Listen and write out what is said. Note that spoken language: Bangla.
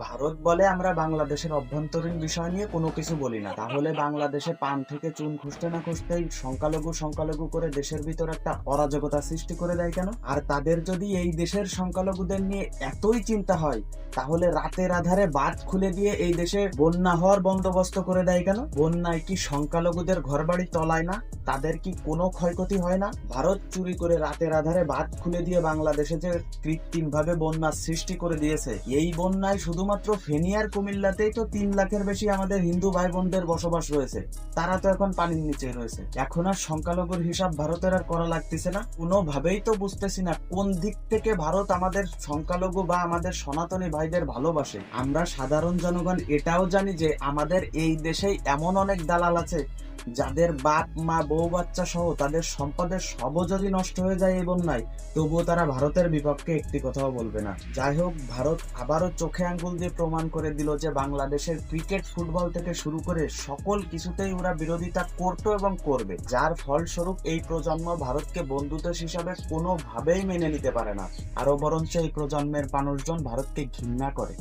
ভারত বলে আমরা বাংলাদেশের অভ্যন্তরীণ বিষয় নিয়ে কোনো কিছু বলি না। তাহলে বাংলাদেশে পান থেকে চুন খুঁজতে না খুঁজতেই সংখ্যালঘু সংখ্যালঘু করে দেশের ভিতর একটা অরাজকতা সৃষ্টি করে দেয় কেন? আর তাদের যদি এই দেশের সংখ্যালঘুদের নিয়ে এতই চিন্তা হয় তাহলে রাতের আধারে বাঁধ খুলে দিয়ে এই দেশে বন্যা হওয়ার বন্দোবস্ত করে দেয় কেন? বন্যায় কি সংখ্যালঘুদের ঘরবাড়ি তলায় না? তাদের কি কোনো ক্ষয়ক্ষতি হয় না? ভারত চুরি করে রাতের আধারে বাঁধ খুলে দিয়ে বাংলাদেশে যে কৃত্রিম ভাবে বন্যার সৃষ্টি করে দিয়েছে, এই বন্যায় শুধুমাত্র ফেনী আর কুমিল্লাতেই তো তিন লাখের বেশি আমাদের হিন্দু ভাই বোনদের বসবাস রয়েছে। তারা তো এখন পানির নিচে রয়েছে। এখন আর সংখ্যালঘুর হিসাব ভারতের আর করা লাগতেছে না। কোনোভাবেই তো বুঝতেছি না কোন দিক থেকে ভারত আমাদের সংখ্যালঘু বা আমাদের সনাতনী ভাইদের ভালোবাসে। আমরা সাধারণ জনগণ এটাও জানি যে আমাদের এই দেশে এমন অনেক দালাল আছে যাদের বাপ, মা, বউ, বাচ্চা সহ তাদের সম্পদের সব যদি নষ্ট হয়ে যায় এই বন্যায়, তবুও তারা ভারতের বিপক্ষে একটি কথাও বলবে না। যাই হোক, ভারত আবারও চোখে আঙ্গুল দিয়ে প্রমাণ করে দিল যে বাংলাদেশের ক্রিকেট, ফুটবল থেকে শুরু করে সকল কিছুতেই ওরা বিরোধিতা করতো এবং করবে। যার ফলস্বরূপ এই প্রজন্ম ভারতকে বন্ধুদেশ হিসাবে কোনোভাবেই মেনে নিতে পারে না। আরও বরঞ্চ এই প্রজন্মের মানুষজন ভারতকে ঘৃণা করে।